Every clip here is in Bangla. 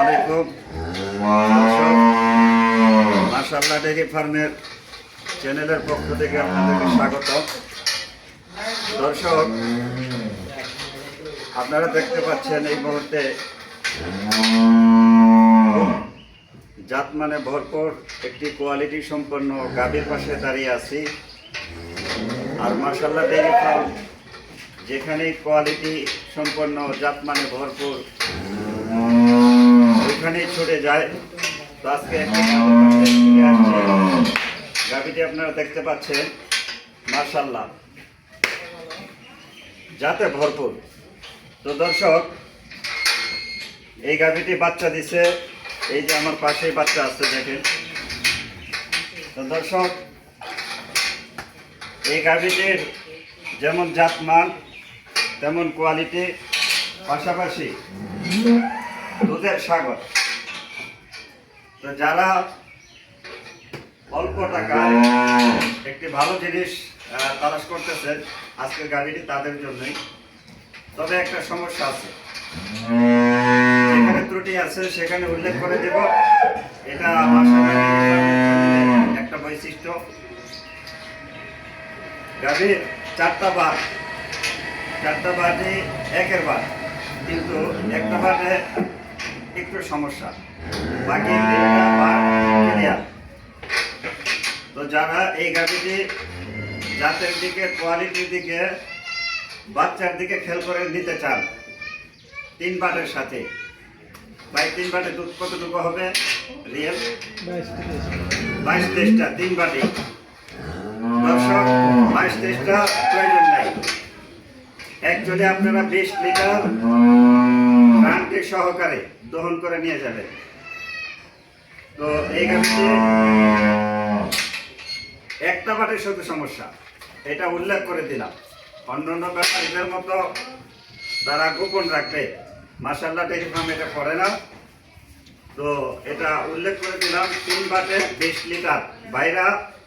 আলাইকুম। ফার্মের চ্যানেলের পক্ষ থেকে স্বাগত। দর্শক, আপনারা দেখতে পাচ্ছেন এই মুহূর্তে জাত মানে ভরপুর একটি কোয়ালিটি সম্পন্ন গাভীর পাশে দাঁড়িয়ে আছি। আর মার্শাল্লাহ ডেরি ফার্ম, যেখানেই কোয়ালিটি সম্পন্ন জাত মানে ভরপুর ওইখানেই ছুটে যায়। তো আজকে গাভিটি আপনারা দেখতে পাচ্ছেন মার্শাল্লাহ যাতে ভরপুর। তো দর্শক এই গাভিটি বাচ্চা দিছে এই যে আমার পাশেই বাচ্চা আছে দেখেন। তো দর্শক এই গাভিটির যেমন জাতমান তেমন কোয়ালিটি পাশাপাশি দুধের সাগর। তো যারা অল্প টাকায় একটি ভালো জিনিস তালাশ করতেছেন আজকের গাড়িটি তাদের জন্যই। তবে একটা সমস্যা আছে। যেখানে ত্রুটি আছে, সেখানে উল্লেখ করে দেব। এটা একটা বৈশিষ্ট্য। গাড়ির চারটা বার, চারটা বাটে একের বার। কিন্তু একটা বাটে একটু সমস্যা। বাকি তো যারা এই গাড়িটি জাতের দিকে কোয়ালিটির দিকে বাচ্চার দিকে খেল করে নিতে চান তিন বাটের সাথে। ভাই তিন বাটে দুধ কতটুকু হবে? রিয়েল? বাইশ তেইশটা তিন বাটে। দর্শক বাইশ তেইশটা প্রয়োজন নাই। অ্যাকচুয়ালি আপনারা বিশ লিটার রানকে সহকারে দহন করে নিয়ে যাবেন তো এই একটা বাটের শুধু সমস্যা। এটা উল্লেখ করে দিলাম। অন্যান্য ব্যাপারীদের মতো তারা গোপন রাখবে। মাসাল্লাহ ডেরি ফার্ম এটা করে না। তো এটা উল্লেখ করে দিলাম, তিন বাটে বিশ লিটার। বাইরা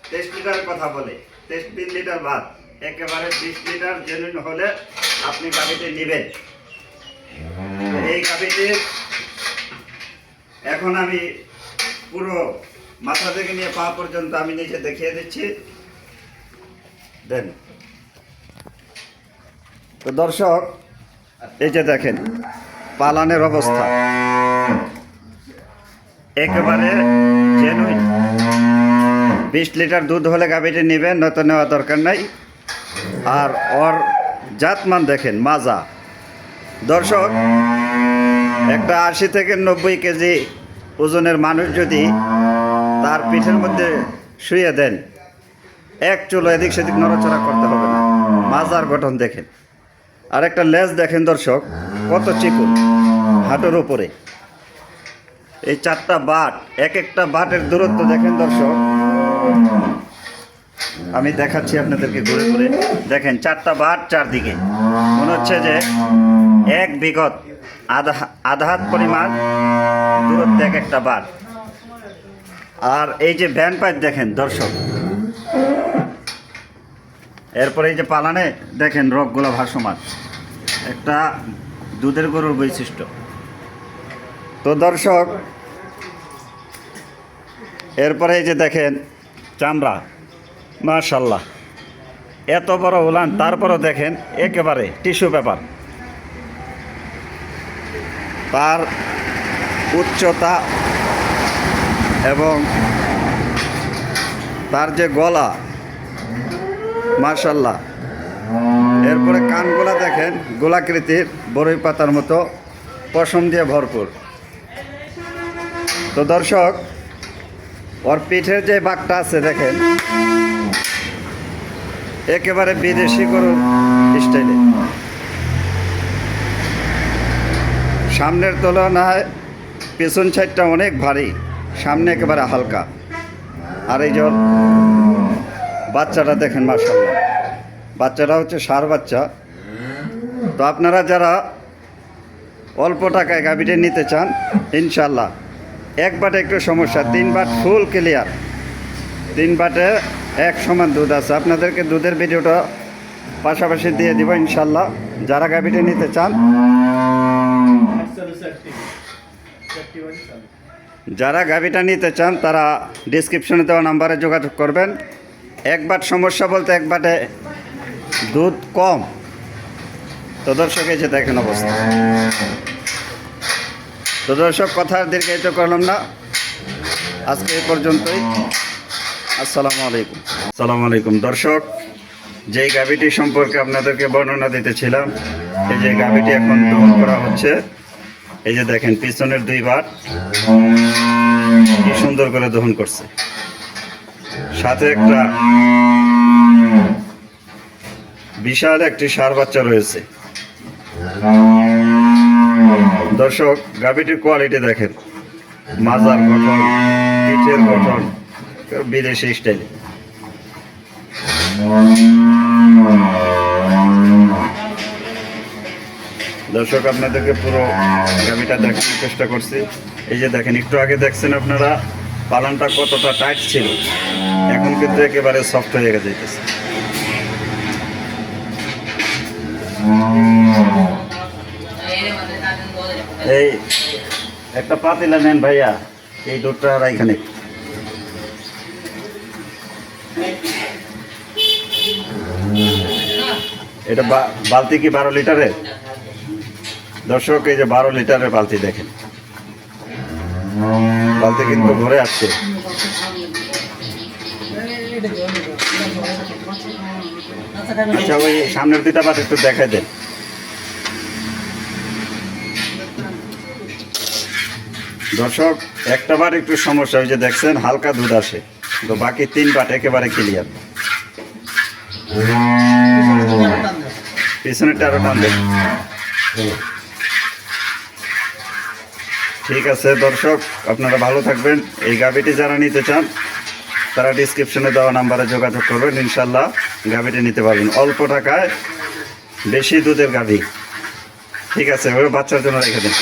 তেইশ লিটার কথা বলে। তেইশ তিন লিটার ভাত। একেবারে বিশ লিটার জেনুইন হলে আপনি গাড়িটি নেবেন। এই গাড়িটি এখন আমি পুরো মাথা থেকে নিয়ে পা পর্যন্ত আমি নিচে দেখিয়ে দিচ্ছি। দেন। তো দর্শক, এই যে দেখেন, পালানের অবস্থা। একেবারে জেনুইন বিশ লিটার দুধ হলে গাভীটি নেবেন, নয়তো নেওয়া দরকার নাই। আর ওর জাতমান দেখেন, মাজা। দর্শক একটা আশি থেকে নব্বই কেজি ওজনের মানুষ যদি তার পিঠের মধ্যে শুয়ে দেন, এক চুলো এদিক সেদিক নড়াচড়া করতে হবে না। মাজার গঠন দেখেন। আর একটা লেজ দেখেন দর্শক, কত চিকুন, হাঁটুর উপরে। এই চারটা বাট, এক একটা বাটের দূরত্ব দেখেন দর্শক। আমি দেখাচ্ছি আপনাদেরকে ঘুরে ঘুরে। দেখেন, চারটা বাট চারদিকে। মনে হচ্ছে যে এক বিগত, আধা আধা পরিমাণ দূরত্বে এক একটা বাট। আর এই যে ভ্যান পাইপ দেখেন, দর্শক। এরপরে এই যে পালানে দেখেন রকগুলো ভাসমান। একটা দুধের গরুর বৈশিষ্ট্য। তো দর্শক, এরপরে এই যে দেখেন, চামড়া। মাশাল্লাহ এত বড় উলান, তারপরও দেখেন, একেবারে টিস্যু পেপার। তার উচ্চতা এবং তার যে গলা মাশাল্লাহ এরপরে কানগুলা দেখেন, গোলাকৃতির বড়ই পাতার মতো, পশম দিয়ে ভরপুর। তো দর্শক, ওর পিঠের যে বাঘটা আছে, দেখেন একেবারে বিদেশি গরুর স্টাইলে সামনের তুলনায় পেছন সাইডটা অনেক ভারী, সামনে একেবারে হালকা। আর এই জল বাচ্চাটা দেখেন মার্শাল্লাহ বাচ্চাটা হচ্ছে সার বাচ্চা। তো আপনারা যারা অল্প টাকায় গাভীটা নিতে চান ইনশাল্লাহ এক বাটে একটু সমস্যা, তিন বাট ফুল ক্লিয়ার তিন বাটে এক সমান দুধ আছে। আপনাদেরকে দুধের ভিডিওটা পাশাপাশি দিয়ে দিব ইনশাল্লাহ। যারা গাভীটা নিতে চান, যারা গাভিটা নিতে চান, তারা ডিসক্রিপশনে দেওয়া নাম্বারে যোগাযোগ করবেন। একবার সমস্যা বলতে এক বাটে দুধ কম। তো দর্শক, এই যে দেখেন অবস্থা। তো দর্শক কথা দীর্ঘায়িত করলাম না। আজকে এই পর্যন্তই। আসসালামু আলাইকুম। আসসালামু আলাইকুম। দর্শক, যেই গাভিটি সম্পর্কে আপনাদেরকে বর্ণনা দিতেছিলাম, এই যে গাভিটি এখন দহন করা হচ্ছে, এই যে দেখেন, পিছনের দুই বার কি সুন্দর করে দহন করছে। সাথে একটা বিশাল একটি সার বাচ্চা রয়েছে। দর্শক, গাভিটির কোয়ালিটি দেখেন। মাজার গঠন, পিঠের গঠন বিদেশি স্টাইলে দর্শক, আপনাদেরকে পুরো গাভিটা দেখানোর চেষ্টা করছি। এই যে দেখেন, একটু আগে দেখছেন আপনারা, পালনটা কতটা টাইট ছিল। এখন কিন্তু একেবারে সফট হয়ে গেছে এই, একটা পাতিলা নেন ভাইয়া, এই দুধটা আর এখানে এটা বালতি কি বারো লিটারের? দর্শক, এই যে বারো লিটারের বালতি দেখেন। বালতি কিন্তু ভরে আসছে। আচ্ছা ওই সামনের দুইটা বাট একটু দেখাই দেন। দর্শক, একটা বার একটু সমস্যা, ওই যে দেখছেন, হালকা দুধ আসে। তো বাকি তিন বাট একেবারে ক্লিয়ার পিছনেরটা আরও টান ঠিক আছে, দর্শক, আপনারা ভালো থাকবেন। এই গাভিটি যারা নিতে চান, তারা ডিসক্রিপশনে দেওয়া নাম্বারে যোগাযোগ করবেন। ইনশাল্লাহ গাভিটি নিতে পারবেন। অল্প টাকায় বেশি দুধের গাভি। ঠিক আছে ওই বাচ্চার জন্য রেখে দিন।